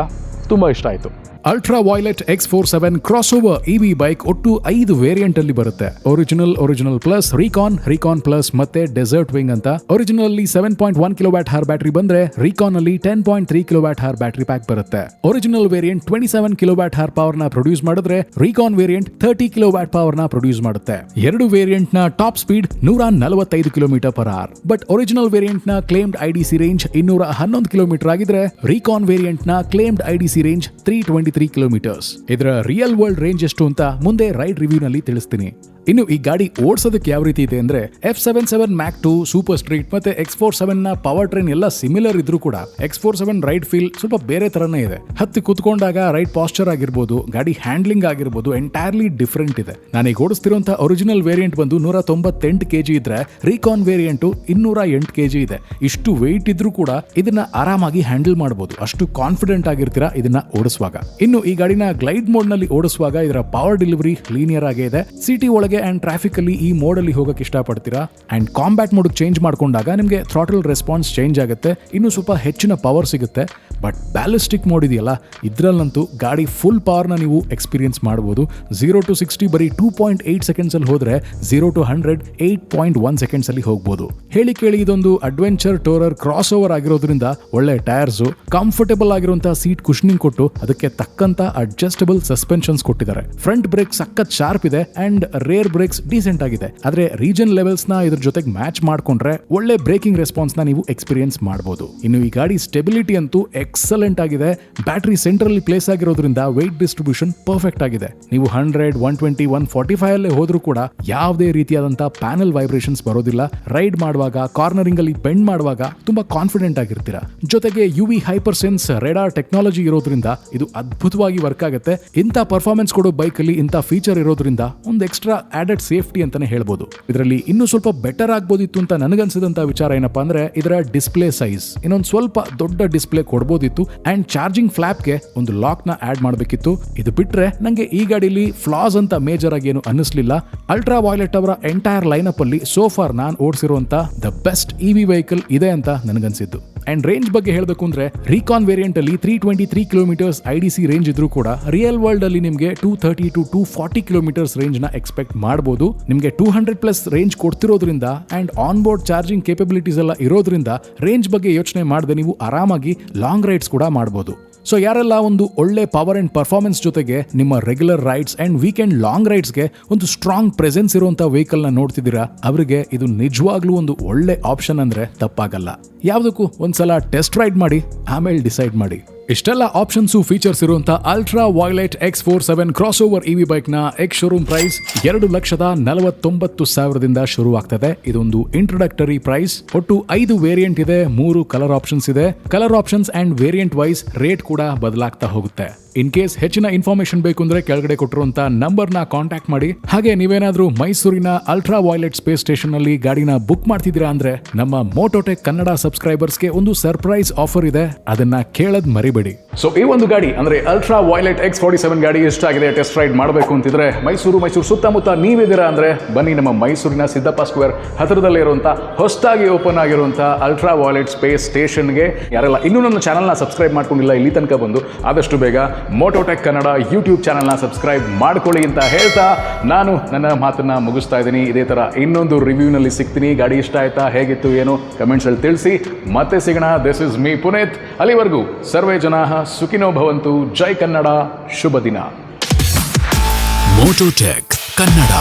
ತುಂಬ ಇಷ್ಟ ಆಯಿತು. Ultra violet X four seven cross over EV bike ಒಟ್ಟು ಐದು ವೇರಿಯಂಟ್ ಅಲ್ಲಿ ಬರುತ್ತೆ. Original original plus recon recon plus ಮತ್ತೆ ಡೆಸರ್ಟ್ ವಿಂಗ್ ಅಂತ. ಒರಿಜಿನಲ್ ಅಲ್ಲಿ seven point one kilo watt hour battery ಬಂದ್ರೆ ರೀಕಾನ್ ಅಲ್ಲಿ ten point three kilo watt hour battery pack ಬರುತ್ತೆ. Original variant twenty seven kilo watt hour ಪವರ್ನ produce ಮಾಡಿದ್ರೆ recon variant thirty kilo watt ಪವರ್ನ produce ಮಾಡುತ್ತೆ. ಎರಡು ವೇರಿಯಂಟ್ನ top speed ನೂರ ನಲವತ್ತೈದು kilometre per hour but original ವೇರಿಯಂಟ್ನ claimed IDC range ಇನ್ನೂರ ಹನ್ನೊಂದು kilometre ಆಗಿದ್ರೆ recon ವೇರಿಯಂಟ್ನ claimed IDC range three twenty three kilometres ಇದರ ರಿಯಲ್ ವರ್ಲ್ಡ್ ರೇಂಜ್ ಎಷ್ಟು ಅಂತ ಮುಂದೆ ರೈಡ್ ರಿವ್ಯೂ ನಲ್ಲಿ ತಿಳಿಸ್ತೀನಿ. ಇನ್ನು ಈ ಗಾಡಿ ಓಡಿಸೋದಕ್ಕೆ ಯಾವ ರೀತಿ ಇದೆ ಅಂದ್ರೆ F seven seven mach two super street ಮತ್ತೆ ಎಕ್ಸ್ ಫೋರ್ ಸೆವೆನ್ನ ಪವರ್ ಟ್ರೈನ್ ಎಲ್ಲ ಸಿಮಿಲರ್ ಇದ್ರೂ ಕೂಡ X four seven ride feel ಸ್ವಲ್ಪ ಬೇರೆ ತರನೇ ಇದೆ. ಹತ್ತಿ ಕುತ್ಕೊಂಡಾಗ ರೈಟ್ ಪಾಸ್ಚರ್ ಆಗಿರ್ಬೋದು, ಗಾಡಿ ಹ್ಯಾಂಡ್ಲಿಂಗ್ ಆಗಿರ್ಬೋದು ಎಂಟೈರ್ಲಿ ಡಿಫ್ರೆಂಟ್ ಇದೆ. ನಾನೀಗ ಓಡಿಸ್ತಿರುವಂತ ಒರಿಜಿನಲ್ ವೇರಿಯಂಟ್ ಬಂದು ನೂರ ತೊಂಬತ್ತೆಂಟು ಕೆಜಿ ಇದ್ರೆ ರೀಕಾನ್ ವೇರಿಯಂಟ್ ಇನ್ನೂರ ಎಂಟು ಕೆಜಿ ಇದೆ. ಇಷ್ಟು ವೆಯ್ಟ್ ಇದ್ರೂ ಕೂಡ ಇದನ್ನ ಆರಾಮಾಗಿ ಹ್ಯಾಂಡಲ್ ಮಾಡಬಹುದು ಅಷ್ಟು ಕಾನ್ಫಿಡೆಂಟ್ ಆಗಿರ್ತೀರಾ ಇದನ್ನ ಓಡಿಸುವಾಗ. ಇನ್ನು ಈ ಗಾಡಿನ ಗ್ಲೈಡ್ ಮೋಡ್ನಲ್ಲಿ ಓಡಿಸುವಾಗ ಇದರ ಪವರ್ ಡೆಲಿವರಿ ಲೀನಿಯರ್ ಆಗಿದೆ ಸಿಟಿ ಒಳಗೆ ಒಳಗೆ ಆ್ಯಂಡ್ ಟ್ರಾಫಿಕಲ್ಲಿ ಈ ಮೋಡಲ್ಲಿ ಹೋಗಕ್ಕೆ ಇಷ್ಟಪಡ್ತೀರಾ? ಆ್ಯಂಡ್ ಕಾಂಬ್ಯಾಟ್ ಮೋಡ್ಗೆ ಚೇಂಜ್ ಮಾಡಿಕೊಂಡಾಗ ನಿಮಗೆ ಥ್ರಾಟಲ್ ರೆಸ್ಪಾನ್ಸ್ ಚೇಂಜ್ ಆಗುತ್ತೆ. ಇನ್ನೂ ಸ್ವಲ್ಪ ಹೆಚ್ಚಿನ ಪವರ್ ಸಿಗುತ್ತೆ. ಬಟ್ ಬ್ಯಾಲಿಸ್ಟಿಕ್ ಮೋಡ್ ಇದೆಯಲ್ಲ, ಇದ್ರಲ್ಲಂತೂ ಗಾಡಿ ಫುಲ್ ಪವರ್ನ ನೀವು ಎಕ್ಸ್ಪೀರಿಯನ್ಸ್ ಮಾಡ್ಬೋದು. ಝೀರೋ ಟು ಸಿಕ್ಸ್ಟಿ ಬರೀ ಟೂ ಪಾಯಿಂಟ್ ಏಯ್ಟ್ ಸೆಕೆಂಡ್ಸಲ್ಲಿ ಹೋದರೆ zero to hundred eight point one ಸೆಕೆಂಡ್ಸಲ್ಲಿ ಹೋಗ್ಬೋದು. ಹೇಳಿ ಕೇಳಿ ಇದೊಂದು ಅಡ್ವೆಂಚರ್ ಟೋರರ್ ಕ್ರಾಸ್ ಓವರ್ ಆಗಿರೋದ್ರಿಂದ ಒಳ್ಳೆ ಟೈರ್ಸು ಕಂಫರ್ಟೇಬಲ್ ಆಗಿರುವಂತಹ ಸೀಟ್ ಕುಶನಿಂಗ್ ಕೊಟ್ಟು ಅದಕ್ಕೆ ತಕ್ಕಂತ ಅಡ್ಜಸ್ಟಬಲ್ ಸಸ್ಪೆನ್ಷನ್ಸ್ ಕೊಟ್ಟಿದ್ದಾರೆ. ಫ್ರಂಟ್ ಬ್ರೇಕ್ ಸಖತ್ ಶಾರ್ಪ್ ಇದೆ ಅಂಡ್ ರೇರ್ ಬ್ರೇಕ್ಸ್ ಡೀಸೆಂಟ್ ಆಗಿದೆ. ಆದ್ರೆ ರೀಜನ್ ಲೆವೆಲ್ಸ್ನ ಇದ್ರ ಜೊತೆಗೆ ಮ್ಯಾಚ್ ಮಾಡ್ಕೊಂಡ್ರೆ ಒಳ್ಳೆ ಬ್ರೇಕಿಂಗ್ ರೆಸ್ಪಾನ್ಸ್ ನೀವು ಎಕ್ಸ್ಪೀರಿಯನ್ಸ್ ಮಾಡಬಹುದು ಇನ್ನು ಈ ಗಾಡಿ ಸ್ಟೆಬಿಲಿಟಿ ಅಂತೂ ಎಕ್ಸಲೆಂಟ್ ಆಗಿದೆ. ಬ್ಯಾಟ್ರಿ ಸೆಂಟ್ರಲ್ಲಿ ಪ್ಲೇಸ್ ಆಗಿರೋದ್ರಿಂದ ವೆಯ್ಟ್ ಡಿಸ್ಟ್ರಿಬ್ಯೂಷನ್ ಪರ್ಫೆಕ್ಟ್ ಆಗಿದೆ. ನೀವು hundred one twenty one forty five ಅಲ್ಲೇ ಹೋದ್ರೂ ಕೂಡ ಯಾವುದೇ ರೀತಿಯಾದಂತಹ ಪ್ಯಾನಲ್ ವೈಬ್ರೇಷನ್ಸ್ ಬರೋದಿಲ್ಲ. ರೈಡ್ ಮಾಡುವಾಗ ಕಾರ್ನರಿಂಗ್ ಅಲ್ಲಿ ಬೆಂಡ್ ಮಾಡುವಾಗ ತುಂಬಾ ಕಾನ್ಫಿಡೆಂಟ್ ಆಗಿರ್ತೀರಾ. ಜೊತೆಗೆ U V hyper sense radar technology ಇರೋದ್ರಿಂದ ಇದು ಅದ್ಭುತವಾಗಿ ವರ್ಕ್ ಆಗುತ್ತೆ. ಇಂಥ ಪರ್ಫಾರ್ಮೆನ್ಸ್ ಕೊಡೋ ಬೈಕ್ ಅಲ್ಲಿ ಇಂಥ ಫೀಚರ್ ಇರೋದ್ರಿಂದ ಒಂದು ಎಕ್ಸ್ಟ್ರಾ ಆಡೆಡ್ ಸೇಫ್ಟಿ ಅಂತಾನೆ ಹೇಳ್ಬೋದು. ಇದರಲ್ಲಿ ಇನ್ನೂ ಸ್ವಲ್ಪ ಬೆಟರ್ ಆಗ್ಬೋದಿತ್ತು ಅಂತ ನನಗನ್ಸಿದಂತ ವಿಚಾರ ಏನಪ್ಪಾ ಅಂದ್ರೆ, ಇದರ ಡಿಸ್ಪ್ಲೇ ಸೈಜ್ ಇನ್ನೊಂದು ಸ್ವಲ್ಪ ದೊಡ್ಡ ಡಿಸ್ಪ್ಲೇ ಕೊಡ್ಬೋದಿತ್ತು ಅಂಡ್ ಚಾರ್ಜಿಂಗ್ ಫ್ಲಾಪ್ಗೆ ಒಂದು ಲಾಕ್ನ ಆಡ್ ಮಾಡಬೇಕಿತ್ತು. ಇದು ಬಿಟ್ರೆ ನಂಗೆ ಈ ಗಾಡಿಲಿ ಫ್ಲಾಸ್ ಅಂತ ಮೇಜರ್ ಆಗಿ ಏನು ಅನ್ನಿಸ್ಲಿಲ್ಲ. ಅಲ್ಟ್ರಾ ವಾಯ್ಲೆಟ್ ಅವರ ಎಂಟೈರ್ ಲೈನ್ ಅಪ್ ಅಲ್ಲಿ ಸೋಫಾರ್ ನಾನು ಓಡಿಸಿರುವಂತ ದ ಬೆಸ್ಟ್ ಇವಿ ವೆಹಿಕಲ್ ಇದೆ ಅಂತ ನನಗನ್ಸಿದ್ದು. ಅಂಡ್ ರೇಂಜ್ ಬಗ್ಗೆ ಹೇಳಬೇಕು ಅಂದ್ರೆ ರೀಕಾನ್ ವೇರಿಯಂಟ್ ಅಲ್ಲಿ three twenty three kilometres I D C range ಇದ್ರೂ ಕೂಡ ರಿಯಲ್ ವರ್ಲ್ಡ್ ಅಲ್ಲಿ ನಿಮಗೆ two thirty to two forty kilometres ರೇಂಜ್ನ expect ಮಾಡಬಹುದು ನಿಮಗೆ two hundred plus range ಕೊಡ್ತಿರೋದ್ರಿಂದ and on board charging capabilities ಎಲ್ಲ ಇರೋದ್ರಿಂದ ರೇಂಜ್ ಬಗ್ಗೆ ಯೋಚನೆ ಮಾಡದೆ ನೀವು ಆರಾಮಾಗಿ ಲಾಂಗ್ ರೈಡ್ಸ್ ಕೂಡ ಮಾಡಬಹುದು ಸೊ ಯಾರೆಲ್ಲ ಒಂದು ಒಳ್ಳೆ ಪವರ್ ಅಂಡ್ ಪರ್ಫಾರ್ಮೆನ್ಸ್ ಜೊತೆಗೆ ನಿಮ್ಮ regular rides and weekend long ರೈಡ್ಸ್ಗೆ ಒಂದು ಸ್ಟ್ರಾಂಗ್ ಪ್ರೆಸೆನ್ಸ್ ಇರುವಂಥ ವೆಹಿಕಲ್ನ ನೋಡ್ತಿದ್ದೀರಾ, ಅವರಿಗೆ ಇದು ನಿಜವಾಗ್ಲೂ ಒಂದು ಒಳ್ಳೆ ಆಪ್ಷನ್ ಅಂದ್ರೆ ತಪ್ಪಾಗಲ್ಲ. ಯಾವುದಕ್ಕೂ ಒಂದ್ಸಲ ಟೆಸ್ಟ್ ರೈಡ್ ಮಾಡಿ, ಆಮೇಲೆ ಡಿಸೈಡ್ ಮಾಡಿ. ಇಷ್ಟೆಲ್ಲ ಆಪ್ಷನ್ಸು ಫೀಚರ್ಸ್ ಇರುವಂತ ultra violet X four seven cross over EV ಬೈಕ್ನ ಎಕ್ಸ್ ಶೋರೂಮ್ ಪ್ರೈಸ್ ಎರಡು ಲಕ್ಷದ ನಲವತ್ತೊಂಬತ್ತು ಸಾವಿರದಿಂದ ಶುರು ಆಗ್ತದೆ. ಇದೊಂದು ಇಂಟ್ರೊಡಕ್ಟರಿ ಪ್ರೈಸ್ ಒಟ್ಟು ಐದು ವೇರಿಯಂಟ್ ಇದೆ, ಮೂರು ಕಲರ್ ಆಪ್ಷನ್ಸ್ ಇದೆ. Colour options and variant wise rate ಕೂಡ ಬದಲಾಗ್ತಾ ಹೋಗುತ್ತೆ. ಇನ್ ಕೇಸ್ ಹೆಚ್ಚಿನ ಇನ್ಫಾರ್ಮೇಶನ್ ಬೇಕು ಅಂದ್ರೆ ಕೆಳಗಡೆ ಕೊಟ್ಟಿರುವಂತ ನಂಬರ್ನ ಕಾಂಟ್ಯಾಕ್ಟ್ ಮಾಡಿ. ಹಾಗೆ ನೀವೇನಾದ್ರೂ ಮೈಸೂರಿನ ಅಲ್ಟ್ರಾ ವಾಯ್ಲೆಟ್ ಸ್ಪೇಸ್ ಸ್ಟೇಷನ್ ಅಲ್ಲಿ ಗಾಡಿನ ಬುಕ್ ಮಾಡ್ತಿದ್ದೀರಾ ಅಂದ್ರೆ ನಮ್ಮ ಮೋಟೋಟೆಕ್ ಕನ್ನಡ ಸಬ್ಸ್ಕ್ರೈಬರ್ಸ್ಗೆ ಒಂದು ಸರ್ಪ್ರೈಸ್ ಆಫರ್ ಇದೆ. ಅದನ್ನ ಕೇಳದ್ ಮರಿಬೇಡಿ. ಸೊ ಈ ಒಂದು ಗಾಡಿ ಅಂದ್ರೆ ultra violet X forty seven ಗಾಡಿ ಎಷ್ಟಾಗಿದೆ ಟೆಸ್ಟ್ ರೈಡ್ ಮಾಡಬೇಕು ಅಂತಿದ್ರೆ ಮೈಸೂರು ಮೈಸೂರು ಸುತ್ತಮುತ್ತ ನೀವಿದ್ದೀರಾ ಅಂದ್ರೆ ಬನ್ನಿ ನಮ್ಮ ಮೈಸೂರಿನ ಸಿದ್ದಪ್ಪ ಸ್ಕ್ವೇರ್ ಹತ್ತಿರದಲ್ಲೇ ಇರುವಂತ, ಹೊಸದಾಗಿ ಓಪನ್ ಆಗಿರುವಂತ ಅಲ್ಟ್ರಾ ವಾಯ್ಲೆಟ್ ಸ್ಪೇಸ್ ಸ್ಟೇಷನ್ಗೆ ಯಾರೆಲ್ಲ ಇನ್ನೂ ನನ್ನ ಚಾನಲ್ನ ಸಬ್ಸ್ಕ್ರೈಬ್ ಮಾಡ್ಕೊಂಡಿಲ್ಲ, ಇಲ್ಲಿ ತನಕ ಬಂದು ಆದಷ್ಟು ಬೇಗ ಮೋಟೋಟೆಕ್ ಕನ್ನಡ ಯೂಟ್ಯೂಬ್ ಚಾನಲ್ನ ಸಬ್ಸ್ಕ್ರೈಬ್ ಮಾಡ್ಕೊಳ್ಳಿ ಅಂತ ಹೇಳ್ತಾ ನಾನು ನನ್ನ ಮಾತನ್ನು ಮುಗಿಸ್ತಾ ಇದ್ದೀನಿ. ಇದೇ ಥರ ಇನ್ನೊಂದು ರಿವ್ಯೂನಲ್ಲಿ ಸಿಗ್ತೀನಿ. ಗಾಡಿ ಇಷ್ಟ ಆಯ್ತಾ, ಹೇಗಿತ್ತು, ಏನು ಕಮೆಂಟ್ಸಲ್ಲಿ ತಿಳಿಸಿ. ಮತ್ತೆ ಸಿಗೋಣ. ದಿಸ್ ಇಸ್ ಮೀ ಪುನೀತ್ ಅಲ್ಲಿವರೆಗೂ ಸರ್ವೇ ಜನಾ ಸುಖಿನೋ ಭವಂತು. ಜೈ ಕನ್ನಡ. ಶುಭ ದಿನ. ಮೋಟೋಟೆಕ್ ಕನ್ನಡ.